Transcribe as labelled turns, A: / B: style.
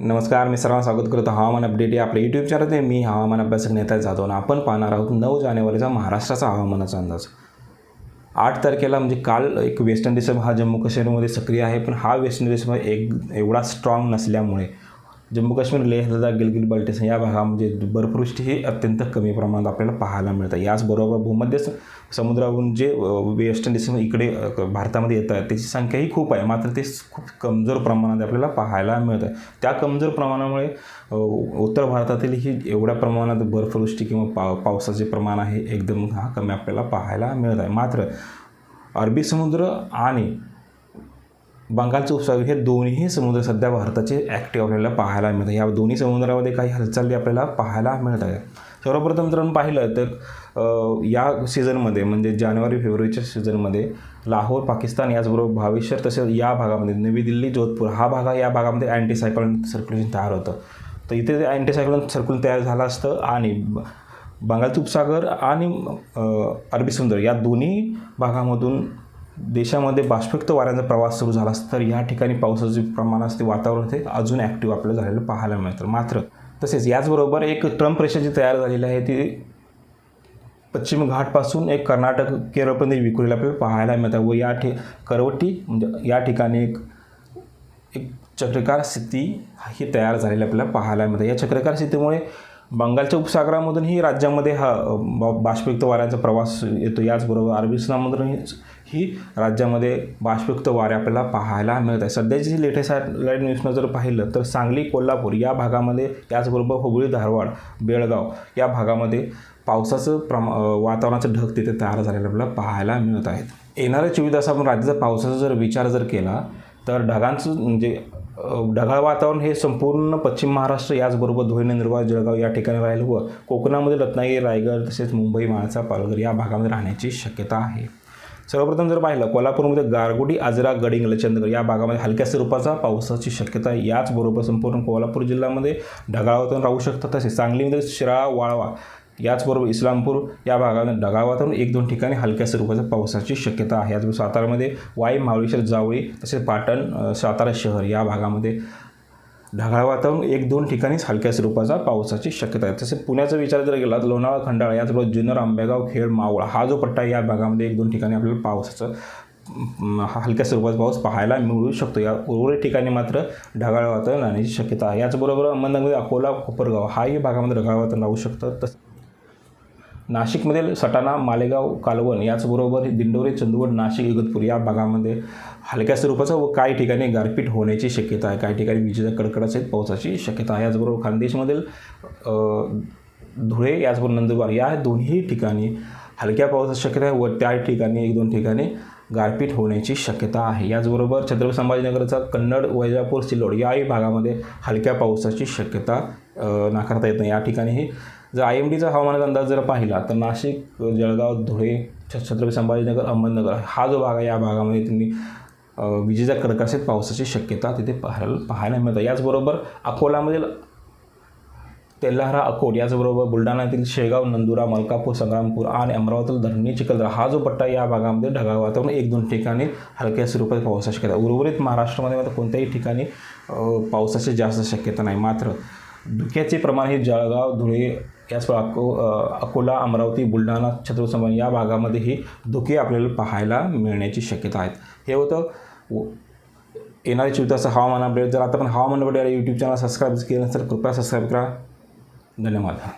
A: नमस्कार मी सर्वांना स्वागत करतो हवामान अपडेट या आपल्या यूट्यूब चॅनल मी हवामान अभ्यासक नेता जाधव आणि आपण पाहणार आहोत नऊ जानेवारीचा महाराष्ट्राचा हवामानाचा अंदाज. आठ तारखेला म्हणजे काल एक वेस्टर्न डिस्टर्ब हा जम्मू काश्मीरमध्ये सक्रिय आहे पण हा वेस्टर्न डिस्टर्ब एक एवढा स्ट्रॉंग नसल्यामुळे जम्मू काश्मीर लेह लडाख गिलगिट बल्टिस्तान या भागामध्ये बर्फवृष्टी ही अत्यंत कमी प्रमाणात आपल्याला पाहायला मिळतं. याचबरोबर भूमध्य समुद्रावरून जे वेस्टर्न डिस्टर्ब इकडे भारतामध्ये येत आहेत त्याची संख्याही खूप आहे. मात्र ते खूप कमजोर प्रमाणात आपल्याला पाहायला मिळतं. त्या कमजोर प्रमाणामुळे उत्तर भारतातील ही एवढ्या प्रमाणात बर्फवृष्टी किंवा पाव पावसाचे प्रमाण आहे एकदम हा कमी आपल्याला पाहायला मिळत आहे. मात्र अरबी समुद्र आणि बंगालचे उपसागर हे दोन्ही समुद्र सध्या भारताचे ॲक्टिव्ह आपल्याला पाहायला मिळतात. या दोन्ही समुद्रामध्ये काही हालचाली आपल्याला पाहायला मिळत आहेत. सर्वप्रथम मित्रांनो पाहिलं तर या सीझनमध्ये म्हणजे जानेवारी फेब्रुवारीच्या सीझनमध्ये लाहोर पाकिस्तान याचबरोबर भावेश्वर तसेच या भागामध्ये नवी दिल्ली जोधपूर हा भाग या भागामध्ये अँटीसायक्लॉन सर्क्युलेशन तयार होतं. तर इथे ते अँटीसायक्लॉन सर्क्युलेशन तयार झालं असतं आणि ब- बंगालचा उपसागर आणि अरबी समुद्र या दोन्ही भागामधून देशामध्ये बाष्पयुक्त वाऱ्यांचा प्रवास सुरू झाला असता तर या ठिकाणी पावसाचे प्रमाण असते वातावरण ते अजून ॲक्टिव्ह आपल्याला झालेलं पाहायला मिळतं. मात्र तसेच याचबरोबर एक ट्रम्प रेषा जी तयार झालेली आहे ती पश्चिम घाटपासून एक कर्नाटक केरळपर्यंत विखुरलेलं आपल्याला पाहायला मिळतं व या ठि करवटी म्हणजे या ठिकाणी एक एक चक्रकार स्थिती ही तयार झालेली आपल्याला पाहायला मिळते. या चक्रकार स्थितीमुळे बंगालच्या उपसागरामधूनही राज्यामध्ये हा बाष्पयुक्त वाऱ्यांचा प्रवास येतो. याचबरोबर अरबी समुद्रामधून ही राज्यामध्ये बाष्पयुक्त वारे आपल्याला पाहायला मिळत आहे सध्याची जी लेटेस्ट सॅटेलाईट न्यूजनं जर पाहिलं तर सांगली कोल्हापूर या भागामध्ये याचबरोबर हुबळी धारवाड बेळगाव या भागामध्ये पावसाचं प्रमा वातावरणाचं ढग तिथे तयार झालेलं आपल्याला पाहायला मिळत आहेत येणाऱ्या चोवीस तास आपण राज्याचा पावसाचा जर विचार जर केला तर ढगांचं म्हणजे ढगाळ वातावरण हे संपूर्ण पश्चिम महाराष्ट्र याचबरोबर धुळे नंदुरबार जळगाव या ठिकाणी राहील व कोकणामध्ये रत्नागिरी रायगड तसेच मुंबई माळसा पालघर या भागामध्ये राहण्याची शक्यता आहे. सर्वप्रथम जर पाहिलं कोल्हापूरमध्ये गारगोडी आजरा गडिंग लचंदगड या भागामध्ये हलक्या स्वरूपाचा पावसाची शक्यता आहे. याचबरोबर संपूर्ण कोल्हापूर जिल्ह्यामध्ये ढगाळ वातावरण राहू शकतं. तसेच सांगलीमध्ये शिराळा वाळवा याचबरोबर इस्लामपूर या भागात ढगाळ वातावरण एक दोन ठिकाणी हलक्या स्वरूपाच्या पावसाची शक्यता आहे. याचबरोबर सातारामध्ये वाई महाबळेश्वर जावळी तसेच पाटण सातारा शहर या भागामध्ये ढगाळ वातावरण एक दोन ठिकाणीच हलक्या स्वरूपाचा पावसाची शक्यता आहे. तसेच पुण्याचा विचार जर केला तर लोणावळा खंडाळा याचबरोबर जुन्नर आंबेगाव खेड मावळा हा जो पट्टा या भागामध्ये एक दोन ठिकाणी आपल्याला पावसाचं हलक्या स्वरूपाचा पाऊस पाहायला मिळू शकतो. या उर्वरित ठिकाणी मात्र ढगाळ वातावरण राहण्याची शक्यता आहे. याचबरोबर अहमदनगर अकोला कोपरगाव हाही भागामध्ये ढगाळ वातावरण राहू शकतं. तस नाशिकमधील सटाणा मालेगाव कालवण याचबरोबर दिंडोरी चंदवड नाशिक इगतपूर या भागामध्ये हलक्या स्वरूपाचं व काही ठिकाणी गारपीट होण्याची शक्यता आहे. काही ठिकाणी विजेच्या कडकडासहित पावसाची शक्यता आहे. याचबरोबर खानदेशमधील धुळे याचबरोबर नंदुरबार या दोन्ही ठिकाणी हलक्या पावसाची शक्यता आहे व त्या ठिकाणी एक दोन ठिकाणी गारपीट होण्याची शक्यता आहे. याचबरोबर छत्रपती संभाजीनगरचा कन्नड वैजापूर सिल्लोड याही भागामध्ये हलक्या पावसाची शक्यता नाकारता येत नाही. या ठिकाणीही जर आय एम डीचा हवामानाचा अंदाज जर पाहिला तर नाशिक जळगाव धुळे छ- छत्रपती संभाजीनगर अहमदनगर हा जो भाग आहे या भागामध्ये त्यांनी अ, विजेच्या पावसाची शक्यता तिथे पाहायला पाहायला मिळतं. याचबरोबर अकोलामधील तेल्हारा अकोट याचबरोबर बुलढाण्यातील शेगाव नंदुरा मलकापूर संग्रामपूर आणि अमरावतीतील धरणी चिखलदरा हा जो पट्टा या भागामध्ये ढगाळ वातावरण एक दोन ठिकाणी हलक्या स्वरूपात पावसाची शक्यता उर्वरित महाराष्ट्रामध्ये मात्र कोणत्याही ठिकाणी पावसाची जास्त शक्यता नाही. मात्र धुक्याचे प्रमाण हे जळगाव धुळे याच अको अकोला अमरावती बुलढाणा छत्रपती या भागामध्येही धुके आपल्याला पाहायला मिळण्याची शक्यता आहेत. हे होतं व- येणाऱ्या हवामान अपडेट. जर आता पण हवामान अपडेट यूट्यूब चॅनल सबस्क्राईब केलं तर कृपया सबस्क्राईब करा. धन्यवाद.